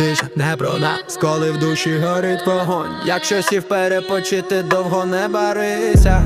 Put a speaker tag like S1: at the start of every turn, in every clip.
S1: тиша не про нас, коли в душі горить вогонь. Якщо сів перепочити, довго не барися.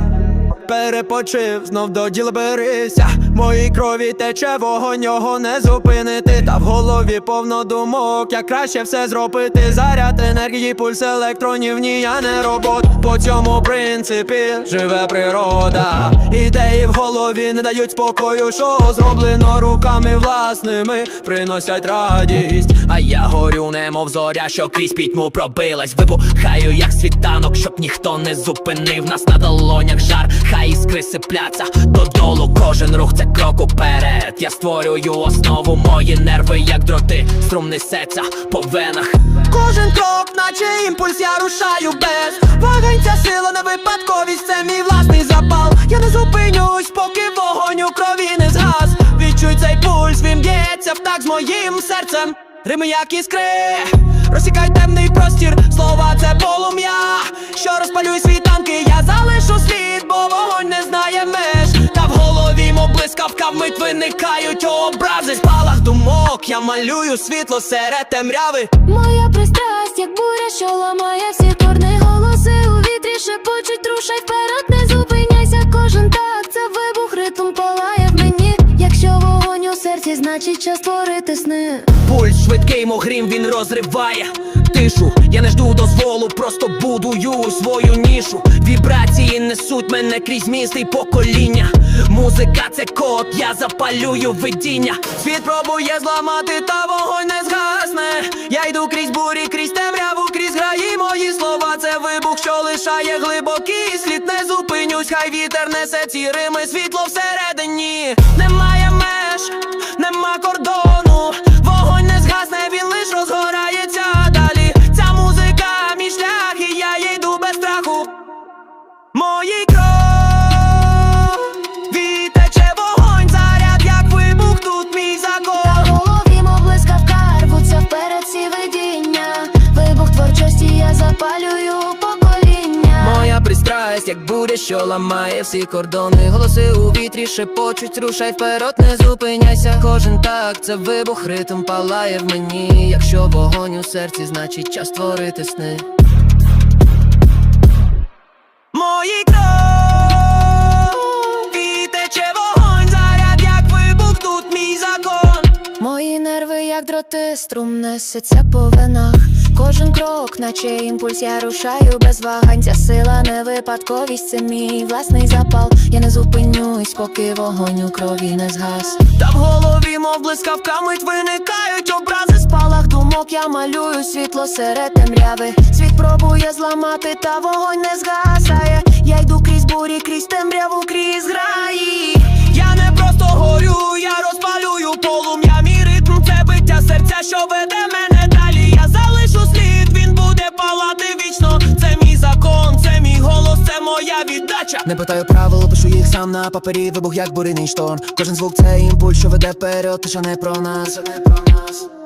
S1: Перепочив, знов до діла берися. Моїй крові тече вогонь, його не зупинити. Та в голові повно думок, як краще все зробити. Заряд енергії, пульс електронів, ні, я не робот. По цьому принципі живе природа. Ідеї в голові не дають спокою, що зроблено руками власними, приносять радість. А я горю, немов зоря, що крізь пітьму пробилась. Вибухаю, як світанок, щоб ніхто не зупинив нас на долонях жар. Хай іскри сипляться додолу, кожен рух це крок уперед. Я створюю основу, мої нерви, як дроти, струм несеться по венах. Кожен крок, наче імпульс, я рушаю без вагань, сила не випадковість, це мій власний запал. Я не зупинюсь, поки вогонь у крові не згас. Відчуй цей пульс, він б'ється в так з моїм серцем. Рими як іскри, розсікай темний простір, слова це полум'я, що розпалює блискавка вмить виникають образи. Спалах думок, я малюю світло серед темряви.
S2: Моя пристрасть, як буря, що ламає всі корни голоси у вітрі шепочуть, рушай вперед, не зупиняйся, кожен так, це вибух, ритм палає в мені. Якщо вогонь у серці, значить час творити сни.
S1: Пульс швидкий, мов грім, він розриває тишу. Я не жду дозволу, просто будую свою нішу. Вібрації несуть мене крізь місти й покоління. Музика це код, я запалюю видіння. Світ пробує зламати, та вогонь не згасне. Я йду крізь бурі, крізь темряву, крізь граї мої слова. Це вибух, що лишає глибокий слід. Не зупинюсь, хай вітер несе ці рими, світло всередині. Немає меж, нема кордону. Пристрасть, як буря, що ламає всі кордони. Голоси у вітрі шепочуть, рушай вперед, не зупиняйся. Кожен так, це вибух, ритм палає в мені. Якщо вогонь у серці, значить час творити сни. Мої
S2: дроти, струм несеться по венах. Кожен крок, наче імпульс, я рушаю без вагань. Ця сила не випадковість, це мій власний запал. Я не зупинюсь, поки вогонь у крові не згас.
S1: Та в голові, мов блискавка, мить виникають образи.
S2: спалах думок я малюю світло серед темряви. Світ пробує зламати, та вогонь не згасає. Я йду крізь бурі, крізь темряву,
S1: віддача.
S3: Не питаю правил, пишу їх сам на папері, вибух як буриний шторм. Кожен звук це імпульс, що веде вперед, тиша не про нас, не про нас.